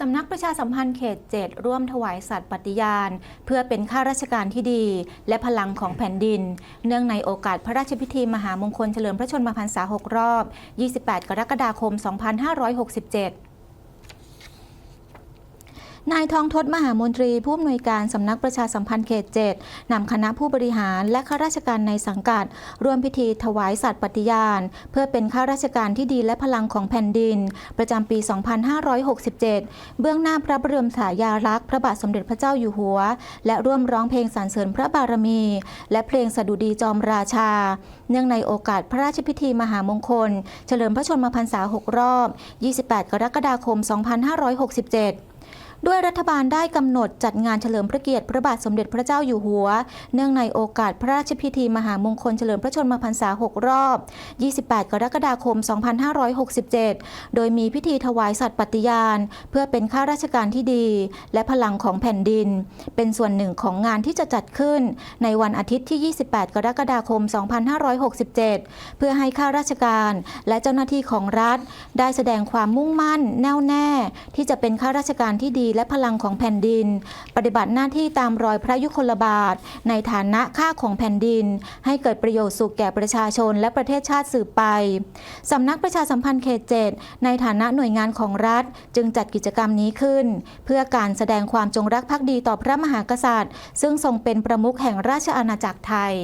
สำนักประชาสัมพันธ์เขต 7 ร่วมถวายสัตว์ปฏิญาณ เพื่อเป็นข้าราชการที่ดี และพลังของแผ่นดิน เนื่องในโอกาสพระราชพิธีมหามงคลเฉลิมพระชนมพรรษา 6 รอบ 28 กรกฎาคม 2567 นายทองทศมหามนตรีผู้อำนวยการสำนักประชาสัมพันธ์เขต7นำคณะผู้บริหารและข้าราชการในสังกัด ร่วมพิธีถวายสัตย์ปฏิญาณ เพื่อเป็นข้าราชการที่ดีและพลังของแผ่นดิน ประจำปี 2567 เบื้องหน้าพระบรมฉายาลักษณ์พระบาทสมเด็จพระเจ้าอยู่หัว และร่วมร้องเพลงสรรเสริญพระบารมี และเพลงสดุดีจอมราชา เนื่องในโอกาสพระราชพิธีมหามงคล เฉลิมพระชนมพรรษา 6 รอบ 28 กรกฎาคม 2567 ด้วยรัฐบาลได้กำหนดจัดงานเฉลิมพระเกียรติพระบาทสมเด็จพระเจ้าอยู่หัว เนื่องในโอกาสพระราชพิธีมหามงคลเฉลิมพระชนมพรรษา 6 รอบ28 กรกฎาคม 2567 โดยมีพิธีถวายสัตย์ปฏิญาณ เพื่อเป็นข้าราชการที่ดี และพลังของแผ่นดิน เป็นส่วนหนึ่งของงานที่จะจัดขึ้น ในวันอาทิตย์ที่ 28 กรกฎาคม 2567 เพื่อให้ข้าราชการและเจ้าหน้าที่ของรัฐ ได้แสดงความมุ่งมั่น แน่วแน่ ที่จะเป็นข้าราชการที่ดีและพลังของแผ่นดิน ปฏิบัติหน้าที่ตามรอยพระยุคลบาท ในฐานะค่าของแผ่นดิน ให้เกิดประโยชน์สุขแก่ประชาชนและประเทศชาติติสืบไป สำนักประชาสัมพันธ์เขตเจ็ดในฐานะหน่วยงานของรัฐ จึงจัดกิจกรรมนี้ขึ้น เพื่อการแสดงความจงรักภักดีต่อพระมหากษัตริย์ ซึ่งทรงเป็นประมุขแห่งราชอาณาจักรไทย